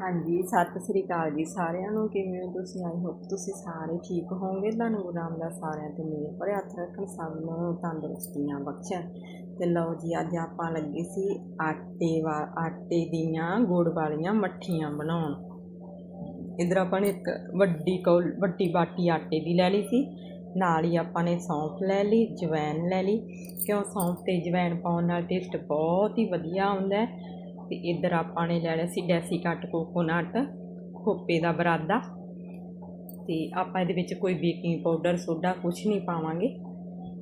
ਹਾਂਜੀ, ਸਤਿ ਸ੍ਰੀ ਅਕਾਲ ਜੀ ਸਾਰਿਆਂ ਨੂੰ। ਕਿਵੇਂ ਹੋ ਤੁਸੀਂ? ਆਈ ਹੋਪ ਤੁਸੀਂ ਸਾਰੇ ਠੀਕ ਹੋਵੋਗੇ। ਤੁਹਾਨੂੰ ਗੁਰੂ ਰਾਮਦਾਸ ਸਾਰਿਆਂ ਤੇ ਮੇਰੇ ਪਰ ਹੱਥ ਰੱਖਣ, ਸਭ ਨੂੰ ਤੰਦਰੁਸਤੀਆਂ ਬਖਸ਼ਣ ਤੇ ਲਓ ਜੀ, ਅੱਜ ਆਪਾਂ ਲੱਗੇ ਸੀ ਆਟੇ ਵਾ, ਆਟੇ ਦੀਆਂ ਗੁੜ ਵਾਲੀਆਂ ਮੱਠੀਆਂ ਬਣਾਉਣ। ਇਧਰ ਆਪਾਂ ਨੇ ਇੱਕ ਵੱਡੀ ਕੌਲ, ਵੱਡੀ ਬਾਟੀ ਆਟੇ ਦੀ ਲੈ ਲਈ ਸੀ। ਨਾਲ ਹੀ ਆਪਾਂ ਨੇ ਸੌਂਫ ਲੈ ਲਈ, ਜਵੈਣ ਲੈ ਲਈ। ਕਿਉਂ? ਸੌਂਫ ਤੇ ਜਵੈਣ ਪਾਉਣ ਨਾਲ ਟੇਸਟ ਬਹੁਤ ਹੀ ਵਧੀਆ ਆਉਂਦਾ ਹੈ। ਤੇ ਇੱਧਰ ਆਪਾਂ ਨੇ ਲੈ ਲਿਆ ਸੀ ਡੈਸੀ ਕੱਟ ਕੋਕੋਨਟ ਖੋਪੇ ਦਾ ਬਰਾਦਾ। ਤੇ ਆਪਾਂ ਇਹਦੇ ਵਿੱਚ ਕੋਈ ਬੇਕਿੰਗ ਪਾਊਡਰ ਸੋਡਾ ਕੁਝ ਨਹੀਂ ਪਾਵਾਂਗੇ,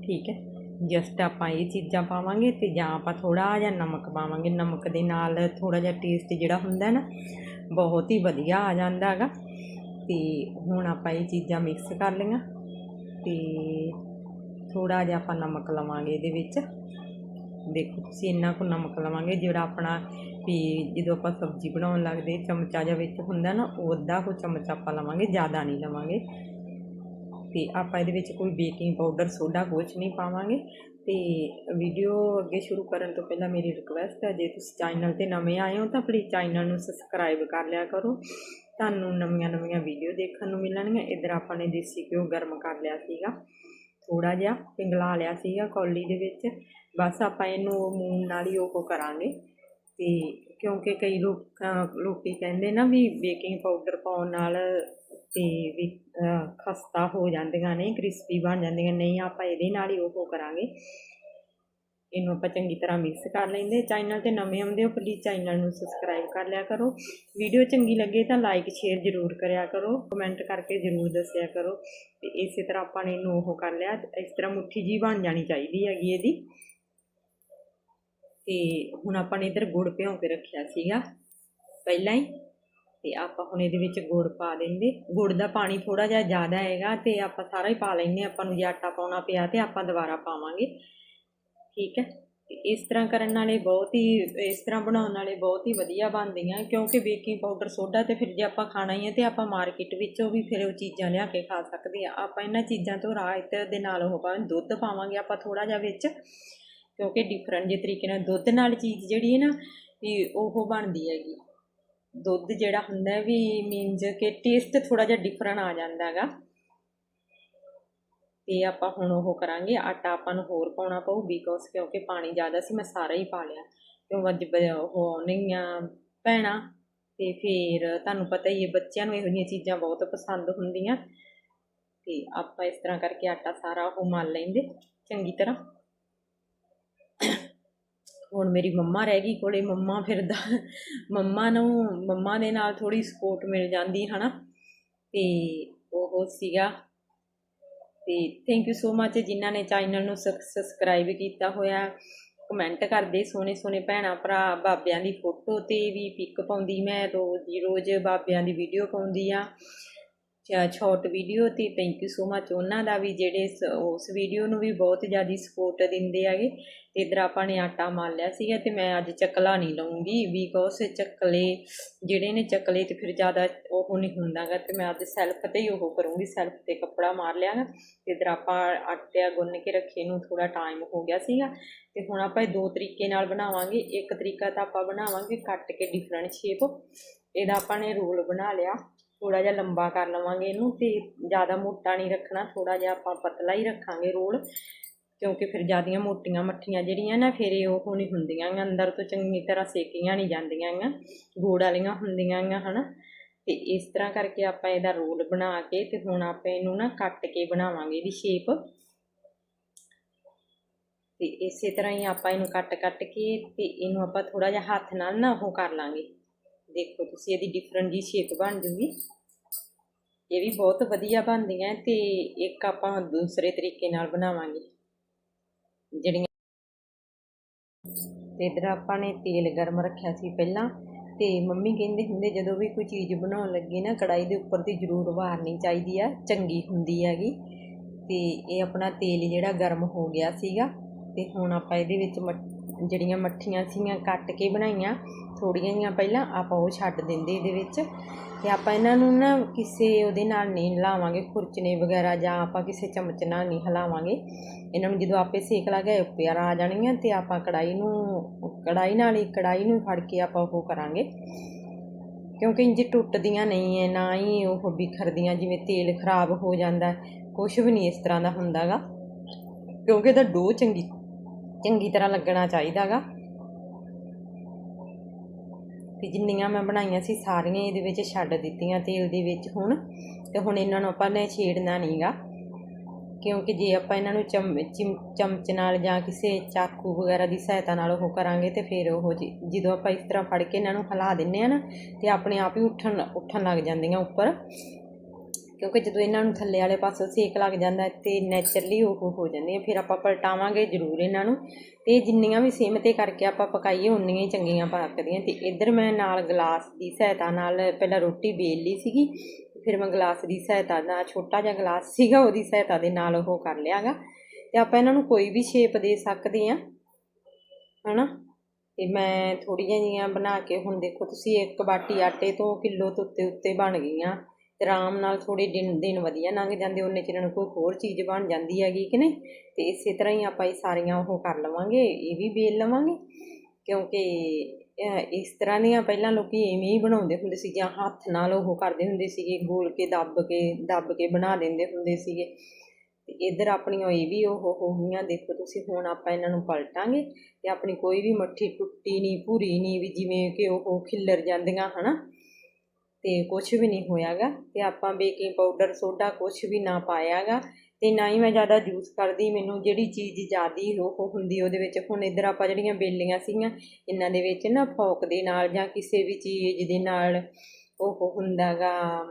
ਠੀਕ ਹੈ? ਜਸਟ ਆਪਾਂ ਇਹ ਚੀਜ਼ਾਂ ਪਾਵਾਂਗੇ ਤੇ ਜਾਂ ਆਪਾਂ ਥੋੜਾ ਜਿਹਾ ਨਮਕ ਪਾਵਾਂਗੇ। ਨਮਕ ਦੇ ਨਾਲ ਥੋੜਾ ਜਿਹਾ ਟੇਸਟ ਜਿਹੜਾ ਹੁੰਦਾ ਨਾ, ਬਹੁਤ ਹੀ ਵਧੀਆ ਆ ਜਾਂਦਾ ਹੈਗਾ। ਤੇ ਹੁਣ ਆਪਾਂ ਇਹ ਚੀਜ਼ਾਂ ਮਿਕਸ ਕਰ ਲਈਆਂ ਤੇ ਥੋੜਾ ਜਿਹਾ ਆਪਾਂ ਨਮਕ ਲਵਾਂਗੇ ਇਹਦੇ ਵਿੱਚ। ਦੇਖੋ, ਤੁਸੀਂ ਇੰਨਾ ਕੁ ਨਮਕ ਲਵਾਂਗੇ ਜਿਹੜਾ ਆਪਣਾ ਵੀ ਜਦੋਂ ਆਪਾਂ ਸਬਜ਼ੀ ਬਣਾਉਣ ਲੱਗਦੇ ਚਮਚਾ ਜਿਹਾ ਵਿੱਚ ਹੁੰਦਾ ਨਾ ਉਹਦਾ ਕੁ ਚਮਚਾ ਆਪਾਂ ਲਵਾਂਗੇ, ਜ਼ਿਆਦਾ ਨਹੀਂ ਲਵਾਂਗੇ। ਅਤੇ ਆਪਾਂ ਇਹਦੇ ਵਿੱਚ ਕੋਈ ਬੇਕਿੰਗ ਪਾਊਡਰ, ਸੋਡਾ ਕੁਛ ਨਹੀਂ ਪਾਵਾਂਗੇ। ਅਤੇ ਵੀਡੀਓ ਅੱਗੇ ਸ਼ੁਰੂ ਕਰਨ ਤੋਂ ਪਹਿਲਾਂ ਮੇਰੀ ਰਿਕੁਐਸਟ ਹੈ, ਜੇ ਤੁਸੀਂ ਚੈਨਲ ਤੇ ਨਵੇਂ ਆਏ ਹੋ ਤਾਂ ਪਲੀਜ਼ ਚੈਨਲ ਨੂੰ ਸਬਸਕ੍ਰਾਈਬ ਕਰ ਲਿਆ ਕਰੋ। ਤੁਹਾਨੂੰ ਨਵੀਆਂ ਨਵੀਆਂ ਵੀਡੀਓ ਦੇਖਣ ਨੂੰ ਮਿਲਣਗੀਆਂ। ਇੱਧਰ ਆਪਾਂ ਨੇ ਦੇਸੀ ਘਿਓ ਗਰਮ ਕਰ ਲਿਆ ਸੀਗਾ। ਥੋੜਾ ਜਿਹਾ ਪਿੰਗਲਾ ਲਿਆ ਸੀਗਾ ਕੌਲੀ ਦੇ ਵਿੱਚ। ਬਸ ਆਪਾਂ ਇਹਨੂੰ ਮੂਨ ਨਾਲ ਹੀ ਉਹ ਕਰਾਂਗੇ। ਅਤੇ ਕਿਉਂਕਿ ਕਈ ਲੋਕ, ਲੋਕੀ ਕਹਿੰਦੇ ਨਾ ਵੀ ਬੇਕਿੰਗ ਪਾਊਡਰ ਪਾਉਣ ਨਾਲ ਅਤੇ ਵੀ ਖਸਤਾ ਹੋ ਜਾਂਦੀਆਂ ਨੇ ਕ੍ਰਿਸਪੀ ਬਣ ਜਾਂਦੀਆਂ, ਨਹੀਂ ਆਪਾਂ ਇਹਦੇ ਨਾਲ ਹੀ ਉਹ ਕਰਾਂਗੇ। ਇਹਨੂੰ ਆਪਾਂ ਚੰਗੀ ਤਰ੍ਹਾਂ ਮਿਕਸ ਕਰ ਲੈਂਦੇ ਚੈਨਲ ਤੇ ਨਵੇਂ ਆਉਂਦੇ ਹੋ ਪਲੀਜ਼ ਚੈਨਲ ਨੂੰ ਸਬਸਕ੍ਰਾਈਬ ਕਰ ਲਿਆ ਕਰੋ। ਵੀਡੀਓ ਚੰਗੀ ਲੱਗੇ ਤਾਂ ਲਾਈਕ ਸ਼ੇਅਰ ਜ਼ਰੂਰ ਕਰਿਆ ਕਰੋ। ਕਮੈਂਟ ਕਰਕੇ ਜ਼ਰੂਰ ਦੱਸਿਆ ਕਰੋ। ਤੇ ਇਸੇ ਤਰ੍ਹਾਂ ਆਪਾਂ ਨੇ ਇਹਨੂੰ ਉਹ ਕਰ ਲਿਆ। ਇਸ ਤਰ੍ਹਾਂ ਮੁੱਠੀ ਜੀ ਬਣ ਜਾਣੀ ਚਾਹੀਦੀ ਹੈਗੀ ਇਹਦੀ। ਤੇ ਹੁਣ ਆਪਾਂ ਨੇ ਇਧਰ ਗੁੜ ਭਿਉਂ ਕੇ ਰੱਖਿਆ ਸੀਗਾ, ਪਹਿਲਾਂ ਹੀ। ਤੇ ਆਪਾਂ ਹੁਣ ਇਹਦੇ ਵਿੱਚ ਗੁੜ ਪਾ ਦਿੰਦੇ। ਗੁੜ ਦਾ ਪਾਣੀ ਥੋੜਾ ਜਿਹਾ ਜ਼ਿਆਦਾ ਹੈਗਾ ਤੇ ਆਪਾਂ ਸਾਰਾ ਹੀ ਪਾ ਲੈਂਦੇ ਆਪਾਂ ਨੂੰ ਜੇ ਆਟਾ ਪਾਉਣਾ ਪਿਆ ਤੇ ਆਪਾਂ ਦੁਬਾਰਾ ਪਾਵਾਂਗੇ। ਠੀਕ ਹੈ? ਤੇ ਇਸ ਤਰ੍ਹਾਂ ਕਰਨ ਨਾਲੇ ਬਹੁਤ ਹੀ, ਇਸ ਤਰ੍ਹਾਂ ਬਣਾਉਣ ਨਾਲੇ ਬਹੁਤ ਹੀ ਵਧੀਆ ਬਣਦੀਆਂ, ਕਿਉਂਕਿ ਬੇਕਿੰਗ ਪਾਊਡਰ ਸੋਡਾ ਤੇ ਫਿਰ ਜੇ ਆਪਾਂ ਖਾਣਾ ਹੀ ਹੈ ਤੇ ਆਪਾਂ ਮਾਰਕੀਟ ਵਿੱਚੋਂ ਵੀ ਫਿਰ ਉਹ ਚੀਜ਼ਾਂ ਲਿਆ ਕੇ ਖਾ ਸਕਦੇ ਆ ਆਪਾਂ ਇਹਨਾਂ ਚੀਜ਼ਾਂ ਤੋਂ ਰਾਹਤ ਦੇ ਨਾਲ ਉਹ ਭਾਵੇਂ ਦੁੱਧ ਪਾਵਾਂਗੇ। ਆਪਾਂ ਥੋੜਾ ਜਿਹਾ ਵਿੱਚ ਕਿਉਂਕਿ ਡਿਫਰੈਂਟ ਜੇ ਤਰੀਕੇ ਨਾਲ ਦੁੱਧ ਨਾਲ ਚੀਜ਼ ਜਿਹੜੀ ਹੈ ਨਾ ਵੀ ਉਹ ਬਣਦੀ ਹੈਗੀ। ਦੁੱਧ ਜਿਹੜਾ ਹੁੰਦਾ ਵੀ ਮੀਨਜ਼ ਕਿ ਟੇਸਟ ਥੋੜਾ ਜਿਹਾ ਡਿਫਰੈਂਟ ਆ ਜਾਂਦਾ ਹੈਗਾ। ਤੇ ਆਪਾਂ ਹੁਣ ਉਹ ਕਰਾਂਗੇ, ਆਟਾ ਆਪਾਂ ਨੂੰ ਹੋਰ ਪਾਉਣਾ ਪਊ ਬਿਕੋਜ਼ ਕਿਉਂਕਿ ਪਾਣੀ ਜ਼ਿਆਦਾ ਸੀ, ਮੈਂ ਸਾਰਾ ਹੀ ਪਾ ਲਿਆ। ਕਿਉਂ ਅੱਜ ਬ- ਉਹ ਆਉਣਗੀਆਂ ਭੈਣਾਂ, ਤੇ ਫਿਰ ਤੁਹਾਨੂੰ ਪਤਾ ਹੀ ਹੈ ਬੱਚਿਆਂ ਨੂੰ ਇਹੋ ਜਿਹੀਆਂ ਚੀਜ਼ਾਂ ਬਹੁਤ ਪਸੰਦ ਹੁੰਦੀਆਂ। ਤੇ ਆਪਾਂ ਇਸ ਤਰ੍ਹਾਂ ਕਰਕੇ ਆਟਾ ਸਾਰਾ ਉਹ ਮਲ ਲੈਂਦੇ, ਚੰਗੀ ਤਰ੍ਹਾਂ। ਹੁਣ ਮੇਰੀ ਮੰਮਾ ਰਹਿ ਗਈ ਕੋਲੇ, ਮੰਮਾ ਫਿਰਦਾ ਮੰਮਾ ਨੂੰ, ਮੰਮਾ ਦੇ ਨਾਲ ਥੋੜੀ ਸਪੋਰਟ ਮਿਲ ਜਾਂਦੀ, ਹਨਾ? ਤੇ ਉਹ ਸੀਗਾ। ਤੇ ਥੈਂਕ ਯੂ ਸੋ ਮੱਚ ਜਿਨ੍ਹਾਂ ਨੇ ਚੈਨਲ ਨੂੰ ਸਬਸਕ੍ਰਾਈਬ ਕੀਤਾ ਹੋਇਆ। ਕਮੈਂਟ ਕਰਦੇ ਸੋਹਣੇ ਸੋਹਣੇ ਭੈਣਾਂ, ਭਰਾ, ਬਾਬਿਆਂ ਦੀ ਫੋਟੋ ਤੇ ਵੀ ਪਿਕ ਪਾਉਂਦੀ ਮੈਂ। ਰੋਜ਼ ਦੀ ਰੋਜ਼ ਬਾਬਿਆਂ ਦੀ ਵੀਡੀਓ ਪਾਉਂਦੀ ਆ। ਸ਼ਾਰਟ ਵੀਡੀਓ ਤੇ ਥੈਂਕ ਯੂ ਸੋ ਮੱਚ ਉਹਨਾਂ ਦਾ ਵੀ ਜਿਹੜੇ ਸ- ਉਸ ਵੀਡੀਓ ਨੂੰ ਵੀ ਬਹੁਤ ਜ਼ਿਆਦਾ ਸਪੋਰਟ ਦਿੰਦੇ ਹੈਗੇ। ਤੇ ਇਧਰ ਆਪਾਂ ਨੇ ਆਟਾ ਮਲ ਲਿਆ ਸੀਗਾ ਤੇ ਮੈਂ ਅੱਜ ਚੱਕਲਾ ਨਹੀਂ ਲਵਾਂਗੀ ਬਿਕੋਜ਼ ਚੱਕਲੇ, ਜਿਹੜੇ ਨੇ ਚੱਕਲੇ ਤੇ ਫਿਰ ਜ਼ਿਆਦਾ ਉਹ ਨਹੀਂ ਹੁੰਦਾਗਾ ਤੇ ਮੈਂ ਅੱਜ ਸੈਲਫ ਤੇ ਹੀ ਉਹ ਕਰੂੰਗੀ। ਸੈਲਫ ਤੇ ਕੱਪੜਾ ਮਾਰ ਲਿਆਗਾ ਤੇ ਇਧਰ ਆਪਾਂ ਆਟਾ ਗੁੰਨ ਕੇ ਰੱਖੇ ਨੂੰ ਥੋੜਾ ਟਾਈਮ ਹੋ ਗਿਆ ਸੀਗਾ। ਤੇ ਹੁਣ ਆਪਾਂ ਇਹ ਦੋ ਤਰੀਕੇ ਨਾਲ ਬਣਾਵਾਂਗੇ। ਇੱਕ ਤਰੀਕਾ ਤਾਂ ਆਪਾਂ ਬਣਾਵਾਂਗੇ ਕੱਟ ਕੇ ਡਿਫਰੈਂਟ ਸ਼ੇਪ ਇਹਦਾ ਆਪਾਂ ਨੇ ਰੋਲ ਬਣਾ ਲਿਆ। ਥੋੜਾ ਜਿਹਾ ਲੰਬਾ ਕਰ ਲਵਾਂਗੇ ਇਹਨੂੰ ਤੇ ਜ਼ਿਆਦਾ ਮੋਟਾ ਨਹੀਂ ਰੱਖਣਾ ਥੋੜਾ ਜਿਹਾ ਆਪਾਂ ਪਤਲਾ ਹੀ ਰੱਖਾਂਗੇ ਰੋਲ, ਕਿਉਂਕਿ ਫਿਰ ਜ਼ਿਆਦੀਆਂ ਮੋਟੀਆਂ ਮੱਠੀਆਂ ਜਿਹੜੀਆਂ ਨਾ ਫਿਰ ਇਹ ਉਹ ਨਹੀਂ ਹੁੰਦੀਆਂ ਅੰਦਰ ਤੋਂ ਚੰਗੀ ਤਰ੍ਹਾਂ ਸੇਕੀਆਂ ਨਹੀਂ ਜਾਂਦੀਆਂ ਗਾ ਗੋੜ ਵਾਲੀਆਂ ਹੁੰਦੀਆਂ ਗਾ ਹਨਾ? ਤੇ ਇਸ ਤਰ੍ਹਾਂ ਕਰਕੇ ਆਪਾਂ ਇਹਦਾ ਰੋਲ ਬਣਾ ਕੇ ਤੇ ਹੁਣ ਆਪਾਂ ਇਹਨੂੰ ਨਾ ਕੱਟ ਕੇ ਬਣਾਵਾਂਗੇ ਇਹਦੀ ਸ਼ੇਪ ਤੇ ਇਸੇ ਤਰ੍ਹਾਂ ਹੀ ਆਪਾਂ ਇਹਨੂੰ ਕੱਟ ਕੱਟ ਕੇ ਤੇ ਇਹਨੂੰ ਆਪਾਂ ਥੋੜਾ ਜਿਹਾ ਹੱਥ ਨਾਲ ਨਾ ਉਹ ਕਰ ਲਾਂਗੇ। ਦੇਖੋ ਤੁਸੀਂ ਇਹਦੀ ਡਿਫਰੈਂਟ ਜੀ ਸ਼ੇਪ ਬਣ ਜੂਗੀ। ਇਹ ਵੀ ਬਹੁਤ ਵਧੀਆ ਬਣਦੀਆਂ ਤੇ ਇੱਕ ਆਪਾਂ ਦੂਸਰੇ ਤਰੀਕੇ ਨਾਲ ਬਣਾਵਾਂਗੇ। ਜਿਹੜੀਆਂ ਤੇ ਇਧਰ ਆਪਾਂ ਨੇ ਤੇਲ ਗਰਮ ਰੱਖਿਆ ਸੀ ਪਹਿਲਾਂ ਤੇ ਮੰਮੀ ਕਹਿੰਦੇ ਹੁੰਦੇ ਜਦੋਂ ਵੀ ਕੋਈ ਚੀਜ਼ ਬਣਾਉਣ ਲੱਗੇ ਨਾ ਕੜਾਈ ਦੇ ਉੱਪਰ ਦੀ ਜ਼ਰੂਰ ਵਾਰਨੀ ਚਾਹੀਦੀ ਆ, ਚੰਗੀ ਹੁੰਦੀ ਹੈਗੀ। ਤੇ ਇਹ ਆਪਣਾ ਤੇਲ ਜਿਹੜਾ ਗਰਮ ਹੋ ਗਿਆ ਸੀਗਾ ਤੇ ਹੁਣ ਆਪਾਂ ਇਹਦੇ ਵਿੱਚ ਮੱਠ- ਜਿਹੜੀਆਂ ਮੱਠੀਆਂ ਸੀਗੀਆਂ ਕੱਟ ਕੇ ਬਣਾਈਆਂ ਥੋੜੀਆਂ ਜਿਹੀਆਂ ਪਹਿਲਾਂ ਆਪਾਂ ਉਹ ਛੱਡ ਦਿੰਦੇ ਇਹਦੇ ਵਿੱਚ ਤੇ ਆਪਾਂ ਇਹਨਾਂ ਨੂੰ ਨਾ ਕਿਸੇ ਉਹਦੇ ਨਾਲ ਨਹੀਂ ਹਿਲਾਵਾਂਗੇ ਖੁਰਚਨੇ ਵਗੈਰਾ ਜਾਂ ਆਪਾਂ ਕਿਸੇ ਚਮਚ ਨਾਲ ਨਹੀਂ ਹਿਲਾਵਾਂਗੇ। ਇਹਨਾਂ ਨੂੰ ਜਦੋਂ ਆਪੇ ਸੇਕ ਲੱਗ ਗਿਆ ਉੱਪਰ ਆ ਜਾਣਗੀਆਂ ਤੇ ਆਪਾਂ ਕੜਾਈ ਨੂੰ ਕੜਾਈ ਨਾਲ ਹੀ ਕੜਾਈ ਨੂੰ ਫੜ ਕੇ ਆਪਾਂ ਉਹ ਕਰਾਂਗੇ। ਕਿਉਂਕਿ ਇੰਜ ਟੁੱਟਦੀਆਂ ਨਹੀਂ ਐ, ਨਾ ਹੀ ਉਹ ਬਿਖਰਦੀਆਂ, ਜਿਵੇਂ ਤੇਲ ਖਰਾਬ ਹੋ ਜਾਂਦਾ ਕੁਝ ਵੀ ਨਹੀਂ ਇਸ ਤਰ੍ਹਾਂ ਦਾ ਹੁੰਦਾਗਾ। ਕਿਉਂਕਿ ਇਹਦਾ ਡੋ ਚੰਗੀ ਚੰਗੀ ਤਰ੍ਹਾਂ ਲੱਗਣਾ ਚਾਹੀਦਾਗਾ। ਵੀ ਜਿੰਨੀਆਂ ਮੈਂ ਬਣਾਈਆਂ ਸੀ ਸਾਰੀਆਂ ਇਹਦੇ ਵਿੱਚ ਛੱਡ ਦਿੱਤੀਆਂ ਤੇਲ ਦੇ ਵਿੱਚ ਹੁਣ। ਤੇ ਹੁਣ ਇਹਨਾਂ ਨੂੰ ਆਪਾਂ ਨੇ ਛੇੜਨਾ ਨਹੀਂਗਾ ਕਿਉਂਕਿ ਜੇ ਆਪਾਂ ਇਹਨਾਂ ਨੂੰ ਚਮ, ਚਿਮ- ਚਮਚ ਨਾਲ ਜਾਂ ਕਿਸੇ ਚਾਕੂ ਵਗੈਰਾ ਦੀ ਸਹਾਇਤਾ ਨਾਲ ਉਹ ਕਰਾਂਗੇ ਤੇ ਫਿਰ ਉਹ ਜੀ- ਜਦੋਂ ਆਪਾਂ ਇਸ ਤਰ੍ਹਾਂ ਫੜ ਕੇ ਇਹਨਾਂ ਨੂੰ ਹਿਲਾ ਦਿੰਨੇ ਆ ਨਾ, ਤੇ ਆਪਣੇ ਆਪ ਹੀ ਉੱਠਣ ਉੱਠਣ ਲੱਗ ਜਾਂਦੀਆਂ ਉੱਪਰ। ਕਿਉਂਕਿ ਜਦੋਂ ਇਹਨਾਂ ਨੂੰ ਥੱਲੇ ਵਾਲੇ ਪਾਸੋਂ ਸੇਕ ਲੱਗ ਜਾਂਦਾ ਹੈ ਤੇ ਨੇਚਰਲੀ ਉਹ ਹੋ ਜਾਂਦੀਆਂ ਫਿਰ ਆਪਾਂ ਪਲਟਾਵਾਂਗੇ ਜ਼ਰੂਰ ਇਹਨਾਂ ਨੂੰ। ਤੇ ਜਿੰਨੀਆਂ ਵੀ ਸਿਮ ਤੇ ਕਰਕੇ ਆਪਾਂ ਪਕਾਈਏ, ਉਨੀਆਂ ਹੀ ਚੰਗੀਆਂ ਪੱਕਦੀਆਂ ਤੇ ਇੱਧਰ ਮੈਂ ਨਾਲ ਗਲਾਸ ਦੀ ਸਹਾਇਤਾ ਨਾਲ ਪਹਿਲਾਂ ਰੋਟੀ ਵੇਲ ਲਈ ਸੀਗੀ, ਫਿਰ ਮੈਂ ਗਲਾਸ ਦੀ ਸਹਾਇਤਾ ਨਾਲ, ਛੋਟਾ ਜਿਹਾ ਗਲਾਸ ਸੀਗਾ, ਉਹਦੀ ਸਹਾਇਤਾ ਦੇ ਨਾਲ ਉਹ ਕਰ ਲਿਆਗਾ। ਤੇ ਆਪਾਂ ਇਹਨਾਂ ਨੂੰ ਕੋਈ ਵੀ ਸ਼ੇਪ ਦੇ ਸਕਦੇ ਆ ਹਨਾ? ਤੇ ਮੈਂ ਥੋੜ੍ਹੀਆਂ ਜਿਹੀਆਂ ਬਣਾ ਕੇ, ਹੁਣ ਦੇਖੋ ਤੁਸੀਂ ਇੱਕ ਬਾਟੀ ਆਟੇ ਤੋਂ ਕਿਲੋ ਤੋਂ ਉੱਤੇ ਉੱਤੇ ਬਣ ਗਈਆਂ। ਤੇ ਆਰਾਮ ਨਾਲ ਥੋੜੇ ਦਿਨ ਦਿਨ ਵਧੀਆ ਲੰਘ ਜਾਂਦੇ, ਉਹਨੇ ਚਿਰ ਨੂੰ ਕੋਈ ਹੋਰ ਚੀਜ਼ ਬਣ ਜਾਂਦੀ ਹੈਗੀ ਕਿ ਨਹੀਂ? ਤੇ ਇਸੇ ਤਰ੍ਹਾਂ ਹੀ ਆਪਾਂ ਇਹ ਸਾਰੀਆਂ ਉਹ ਕਰ ਲਵਾਂਗੇ, ਇਹ ਵੀ ਵੇਲ ਲਵਾਂਗੇ। ਕਿਉਂਕਿ ਇਸ ਤਰ੍ਹਾਂ ਦੀਆਂ ਪਹਿਲਾਂ ਲੋਕੀ ਐਵੇਂ ਹੀ ਬਣਾਉਂਦੇ ਹੁੰਦੇ ਸੀ ਜਾਂ ਹੱਥ ਨਾਲ ਉਹ ਕਰਦੇ ਹੁੰਦੇ ਸੀਗੇ, ਗੋਲ ਕੇ ਦੱਬ ਕੇ ਦੱਬ ਕੇ ਬਣਾ ਦਿੰਦੇ ਹੁੰਦੇ ਸੀਗੇ। ਤੇ ਇੱਧਰ ਆਪਣੀਆਂ ਇਹ ਵੀ ਉਹ ਹੋ ਗਈਆਂ ਦੇਖੋ ਤੁਸੀਂ, ਹੁਣ ਆਪਾਂ ਇਹਨਾਂ ਨੂੰ ਪਲਟਾਂਗੇ ਤੇ ਆਪਣੀ ਕੋਈ ਵੀ ਮੱਠੀ ਟੁੱਟੀ ਨਹੀਂ, ਭੂਰੀ ਨਹੀਂ ਵੀ ਜਿਵੇਂ ਕਿ ਉਹ ਖਿੱਲਰ ਜਾਂਦੀਆਂ, ਹਨਾ? ਤੇ ਕੁਝ ਵੀ ਨਹੀਂ ਹੋਇਆਗਾ ਤੇ ਆਪਾਂ ਬੇਕਿੰਗ ਪਾਊਡਰ, ਸੋਡਾ ਕੁਝ ਵੀ ਨਾ ਪਾਇਆਗਾ ਤੇ ਨਾ ਹੀ ਮੈਂ ਜ਼ਿਆਦਾ ਯੂਜ਼ ਕਰਦੀ, ਮੈਨੂੰ ਜਿਹੜੀ ਚੀਜ਼ ਜ਼ਿਆਦੀ ਉਹ ਹੁੰਦੀ ਉਹਦੇ ਵਿੱਚ। ਹੁਣ ਇੱਧਰ ਆਪਾਂ ਜਿਹੜੀਆਂ ਬੇਲੀਆਂ ਸੀਗੀਆਂ, ਇਹਨਾਂ ਦੇ ਵਿੱਚ ਨਾ ਫੋਕ ਦੇ ਨਾਲ ਜਾਂ ਕਿਸੇ ਵੀ ਚੀਜ਼ ਦੇ ਨਾਲ ਉਹ ਹੁੰਦਾਗਾ,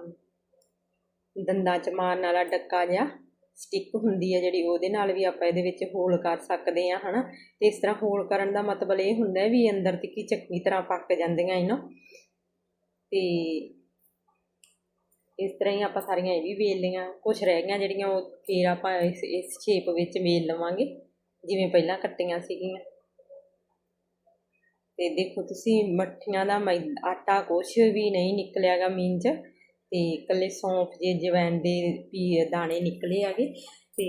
ਦੰਦਾਂ ਚ ਮਾਰਨ ਵਾਲਾ ਡੱਕਾ ਜਿਹਾ ਸਟਿੱਕ ਹੁੰਦੀ ਹੈ ਜਿਹੜੀ, ਉਹਦੇ ਨਾਲ ਵੀ ਆਪਾਂ ਇਹਦੇ ਵਿੱਚ ਹੋਲ ਕਰ ਸਕਦੇ ਆ, ਹਨਾ? ਤੇ ਇਸ ਤਰ੍ਹਾਂ ਹੋਲ ਕਰਨ ਦਾ ਮਤਲਬ ਇਹ ਹੁੰਦਾ ਵੀ ਅੰਦਰ ਤਿੱਕੀ ਚੰਗੀ ਤਰ੍ਹਾਂ ਪੱਕ ਜਾਂਦੀਆਂ ਇਹਨਾਂ। ਤੇ ਇਸ ਤਰ੍ਹਾਂ ਹੀ ਆਪਾਂ ਸਾਰੀਆਂ ਇਹ ਵੀ ਵੇਲ ਲਈਆਂ ਕੁਝ ਰਹਿ ਗਈਆਂ ਜਿਹੜੀਆਂ ਉਹ ਫੇਰ ਆਪਾਂ ਇਸ ਇਸ ਸ਼ੇਪ ਵਿੱਚ ਵੇਲ ਲਵਾਂਗੇ, ਜਿਵੇਂ ਪਹਿਲਾਂ ਕੱਟੀਆਂ ਸੀਗੀਆਂ। ਤੇ ਦੇਖੋ ਤੁਸੀਂ ਮੱਠੀਆਂ ਦਾ ਮੈ, ਆਟਾ ਕੁਛ ਵੀ ਨਹੀਂ ਨਿਕਲਿਆਗਾ ਮੀਨਜ ਤੇ ਇਕੱਲੇ ਸੌਂਫ ਜੇ ਜਵੈਣ ਦੇ ਵੀ ਦਾਣੇ ਨਿਕਲੇ ਹੈਗੇ ਤੇ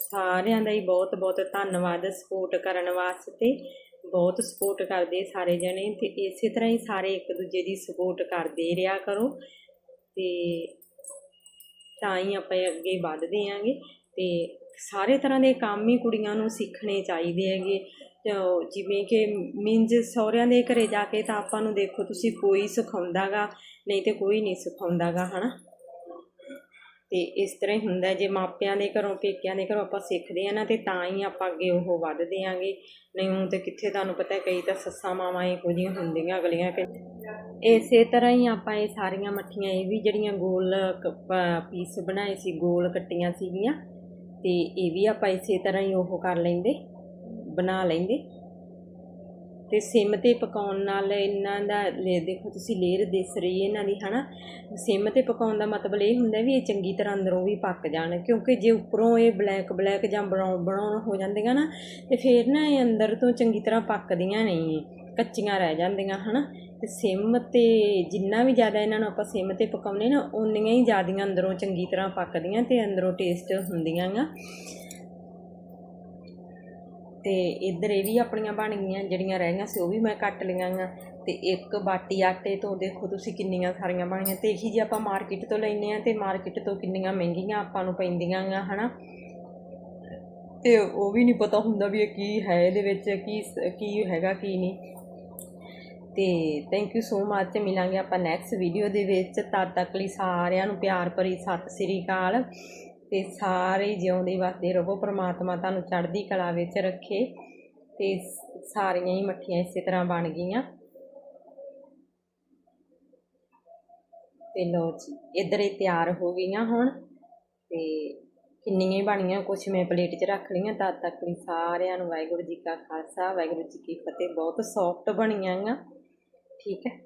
ਸਾਰਿਆਂ ਦਾ ਹੀ ਬਹੁਤ ਬਹੁਤ ਧੰਨਵਾਦ ਸਪੋਰਟ ਕਰਨ ਵਾਸਤੇ। ਬਹੁਤ ਸਪੋਰਟ ਕਰਦੇ ਸਾਰੇ ਜਣੇ ਤੇ ਇਸੇ ਤਰ੍ਹਾਂ ਹੀ ਸਾਰੇ ਇੱਕ ਦੂਜੇ ਦੀ ਸਪੋਰਟ ਕਰਦੇ ਰਿਹਾ ਕਰੋ। ਤੇ ਤਾਂ ਹੀ ਆਪਾਂ ਅੱਗੇ ਵੱਧਦੇ ਆਂਗੇ ਤੇ ਸਾਰੇ ਤਰ੍ਹਾਂ ਦੇ ਕੰਮ ਹੀ ਕੁੜੀਆਂ ਨੂੰ ਸਿੱਖਣੇ ਚਾਹੀਦੇ ਹੈਗੇ। ਜਿਵੇਂ ਕਿ ਮੀਨਜ ਸਹੁਰਿਆਂ ਦੇ ਘਰੇ ਜਾ ਕੇ ਤਾਂ ਆਪਾਂ ਨੂੰ ਦੇਖੋ ਤੁਸੀਂ ਕੋਈ ਸਿਖਾਉਂਦਾਗਾ, ਨਹੀਂ ਤੇ ਕੋਈ ਨਹੀਂ ਸਿਖਾਉਂਦਾਗਾ, ਹਨਾ? ਤੇ ਇਸ ਤਰ੍ਹਾਂ ਹੀ ਹੁੰਦਾ ਜੇ ਮਾਪਿਆਂ ਦੇ ਘਰੋਂ, ਪੇਕਿਆਂ ਦੇ ਘਰੋਂ ਆਪਾਂ ਸਿੱਖਦੇ ਆ ਨਾ ਤੇ ਤਾਂ ਹੀ ਆਪਾਂ ਅੱਗੇ ਉਹ ਵੱਧਦੇ ਆਂਗੇ। ਨਹੀਂ ਹੁਣ ਤੇ ਕਿੱਥੇ ਤੁਹਾਨੂੰ ਪਤਾ ਕਈ ਤਾਂ ਸੱਸਾਂ ਮਾਵਾਂ ਇਹੋ ਜਿਹੀਆਂ ਹੁੰਦੀਆਂ ਅਗਲੀਆਂ। ਕਿ ਇਸੇ ਤਰ੍ਹਾਂ ਹੀ ਆਪਾਂ ਇਹ ਸਾਰੀਆਂ ਮੱਠੀਆਂ, ਇਹ ਵੀ ਜਿਹੜੀਆਂ ਗੋਲ ਪੀਸ ਬਣਾਏ ਸੀ, ਗੋਲ ਕੱਟੀਆਂ ਸੀਗੀਆਂ, ਤੇ ਇਹ ਵੀ ਆਪਾਂ ਇਸੇ ਤਰ੍ਹਾਂ ਹੀ ਉਹ ਕਰ ਲੈਂਦੇ, ਬਣਾ ਲੈਂਦੇ। ਤੇ ਸਿਮ ਤੇ ਪਕਾਉਣ ਨਾਲ ਇਹਨਾਂ ਦਾ ਲੈ, ਦੇਖੋ ਤੁਸੀਂ ਲੇਅਰ ਦਿਸ ਰਹੀ ਹੈ ਇਹਨਾਂ ਦੀ, ਹਨਾ? ਸਿਮ ਤੇ ਪਕਾਉਣ ਦਾ ਮਤਲਬ ਇਹ ਹੁੰਦਾ ਵੀ ਇਹ ਚੰਗੀ ਤਰ੍ਹਾਂ ਅੰਦਰੋਂ ਵੀ ਪੱਕ ਜਾਣ, ਕਿਉਂਕਿ ਜੇ ਉੱਪਰੋਂ ਇਹ ਬਲੈਕ ਬਲੈਕ ਜਾਂ ਬਰਾਊਨ ਬਰਾਊਨ ਹੋ ਜਾਂਦੀਆਂ ਨਾ, ਤੇ ਫਿਰ ਨਾ ਇਹ ਅੰਦਰ ਤੋਂ ਚੰਗੀ ਤਰ੍ਹਾਂ ਪੱਕਦੀਆਂ ਨਹੀਂ। ਕੱਚੀਆਂ ਰਹਿ ਜਾਂਦੀਆਂ, ਹਨਾ? ਤੇ ਸਿਮ ਤੇ ਜਿੰਨਾ ਵੀ ਜ਼ਿਆਦਾ ਇਹਨਾਂ ਨੂੰ ਆਪਾਂ ਸਿਮ ਤੇ ਪਕਾਉਨੇ ਨਾ, ਓਨੀਆਂ ਹੀ ਜ਼ਿਆਦੀਆਂ ਅੰਦਰੋਂ ਚੰਗੀ ਤਰ੍ਹਾਂ ਪੱਕਦੀਆਂ ਤੇ ਅੰਦਰੋਂ ਟੇਸਟ ਹੁੰਦੀਆਂ ਗਾ। ਤੇ ਇੱਧਰ ਇਹ ਵੀ ਆਪਣੀਆਂ ਬਣ ਗਈਆਂ, ਜਿਹੜੀਆਂ ਰਹਿ ਗਈਆਂ ਸੀ, ਉਹ ਵੀ ਮੈਂ ਕੱਟ ਲਈਆਂ ਗਾ। ਤੇ ਇੱਕ ਬਾਟੀ ਆਟੇ ਤੋਂ ਦੇਖੋ ਤੁਸੀਂ ਕਿੰਨੀਆਂ ਸਾਰੀਆਂ ਬਣੀਆਂ ਤੇ ਇਹੀ ਜੇ ਆਪਾਂ ਮਾਰਕੀਟ ਤੋਂ ਲੈਨੇ ਆ ਤੇ ਮਾਰਕੀਟ ਤੋਂ ਕਿੰਨੀਆਂ ਮਹਿੰਗੀਆਂ ਆਪਾਂ ਨੂੰ ਪੈਂਦੀਆਂ ਗਾ, ਹਨਾ? ਤੇ ਉਹ ਵੀ ਨਹੀਂ ਪਤਾ ਹੁੰਦਾ ਵੀ ਇਹ ਕੀ ਹੈ ਇਹਦੇ ਵਿੱਚ, ਕੀ ਕੀ ਹੈਗਾ, ਕੀ ਨਹੀਂ। ਤੇ ਥੈਂਕ ਯੂ ਸੋ ਮੱਚ ਮਿਲਾਂਗੇ ਆਪਾਂ ਨੈਕਸਟ ਵੀਡੀਓ ਦੇ ਵਿੱਚ। ਤਦ ਤੱਕ ਲਈ ਸਾਰਿਆਂ ਨੂੰ ਪਿਆਰ ਭਰੀ ਸਤਿ ਸ੍ਰੀ ਅਕਾਲ ਤੇ ਸਾਰੇ ਜਿਉਂਦੇ ਵਸਦੇ ਰਹੋ, ਪ੍ਰਮਾਤਮਾ ਤੁਹਾਨੂੰ ਚੜ੍ਹਦੀ ਕਲਾ ਵਿੱਚ ਰੱਖੇ ਤੇ ਸਾਰੀਆਂ ਹੀ ਮੱਠੀਆਂ ਇਸੇ ਤਰ੍ਹਾਂ ਬਣ ਗਈਆਂ। ਤੇ ਲੋ ਜੀ, ਇੱਧਰ ਇਹ ਤਿਆਰ ਹੋ ਗਈਆਂ ਹੁਣ ਤੇ ਕਿੰਨੀਆਂ ਹੀ ਬਣੀਆਂ, ਕੁਛ ਮੈਂ ਪਲੇਟ 'ਚ ਰੱਖ ਲਈਆਂ। ਤਦ ਤੱਕ ਲਈ ਸਾਰਿਆਂ ਨੂੰ ਵਾਹਿਗੁਰੂ ਜੀ ਕਾ ਖਾਲਸਾ, ਵਾਹਿਗੁਰੂ ਜੀ ਕੀ ਫਤਿਹ। ਬਹੁਤ ਸੌਫਟ ਬਣੀਆਂ ਆ ਠੀਕ ਹੈ।